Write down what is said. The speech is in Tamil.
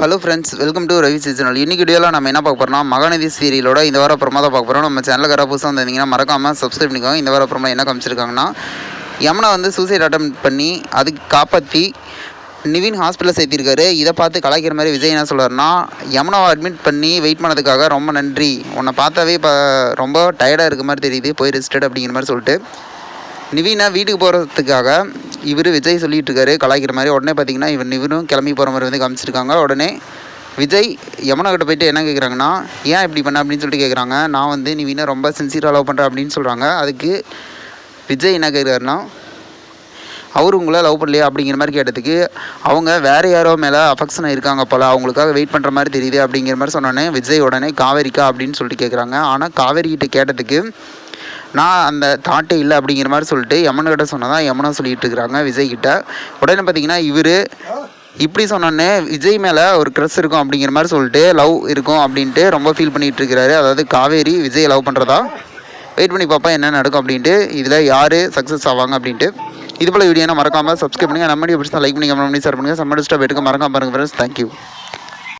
Hello friends welcome to Ravi seasonal இன்னைக்கு வீடியோவில் நம்ம என்ன பார்க்க போகிறோம்னா மகாநதி சீரியலோட இந்த வாரம் அப்புறமா தான் பார்க்க போகிறோம் நம்ம சேனலுக்கு யாராவது புதுசாக வந்திருந்தீங்கன்னா மறக்காமல் சப்ஸ்கிரைப் பண்ணிக்கோங்க. இந்த வாரம் அப்புறமா என்ன காமிச்சிருக்காங்கன்னா யமுனா வந்து சூசைட் அட்டம் பண்ணி அதுக்கு காப்பாற்றி நிவின் ஹாஸ்பிட்டலில் சேர்த்திருக்காரு. இதை பார்த்து கலாய்க்கிற மாதிரி விஜய் என்ன சொல்கிறாருன்னா யமுனாவை அட்மிட் பண்ணி வெயிட் பண்ணதுக்காக ரொம்ப நன்றி. உன்னை பார்த்தாவே இப்போ ரொம்ப டயர்டாக இருக்க மாதிரி தெரியுது போய் ரெஸ்டட் அப்படிங்கிற மாதிரி சொல்லிட்டு. நிவினா வீட்டுக்கு போகிறதுக்காக இவர் விஜய் சொல்லிகிட்டு இருக்காரு கலாய்க்கிற மாதிரி. உடனே பார்த்தீங்கன்னா இவர் இவரும் கிளம்பி போகிற மாதிரி வந்து காமிச்சிருக்காங்க. உடனே விஜய் யமுனா கிட்ட போயிட்டு என்ன கேட்குறாங்கன்னா ஏன் இப்படி பண்ண? அப்படின்னு சொல்லிட்டு கேட்குறாங்க நான் வந்து நீ நிவினை ரொம்ப சின்சியராக லவ் பண்ணுறேன் அப்படின்னு சொல்கிறாங்க அதுக்கு விஜய் என்ன கேட்குறாருன்னா அவர் உங்களை லவ் பண்ணலையா அப்படிங்கிற மாதிரி கேட்டதுக்கு அவங்க வேறு யாரோ மேலே அஃபெக்ஷன் இருக்காங்க போல் அவங்களுக்காக வெயிட் பண்ணுற மாதிரி தெரியுது அப்படிங்கிற மாதிரி சொன்னோன்னே விஜய் உடனே காவேரிக்கா அப்படின்னு சொல்லிட்டு கேட்குறாங்க ஆனால் காவேரிக்கிட்ட கேட்டதுக்கு நான் அந்த தாட்டே இல்லை அப்படிங்கிற மாதிரி சொல்லிட்டு யமனுக்கிட்ட சொன்னதான் யமுனா சொல்லிட்டு இருக்கிறாங்க விஜய்கிட்ட உடனே பார்த்தீங்கன்னா இவர் இப்படி சொன்னோன்னே விஜய் மேலே ஒரு க்ரெஸ் இருக்கும் அப்படிங்கிற மாதிரி சொல்லிட்டு லவ் இருக்கும் அப்படின்ட்டு ரொம்ப ஃபீல் பண்ணிகிட்டு இருக்கிறாரு அதாவது காவேரி விஜய் லவ் பண்ணுறதா வெயிட் பண்ணி பார்ப்பா என்ன நடக்கும் அப்படின்ட்டு இதில் யார் சக்ஸஸ் ஆவாங்க அப்படின்ட்டு. இது போல் வீடியோ மறக்காமல் சப்ஸ்கிரைப் பண்ணுங்கள் நம்ம வீடியோ பிடிச்சா லைக் பண்ணி கமெண்ட் பண்ணி ஷேர் பண்ணுங்கள் சம்மர் ஸ்டாப் எடுக்க மறக்காம பாருங்கள் ஃப்ரெண்ட்ஸ் தேங்க்யூ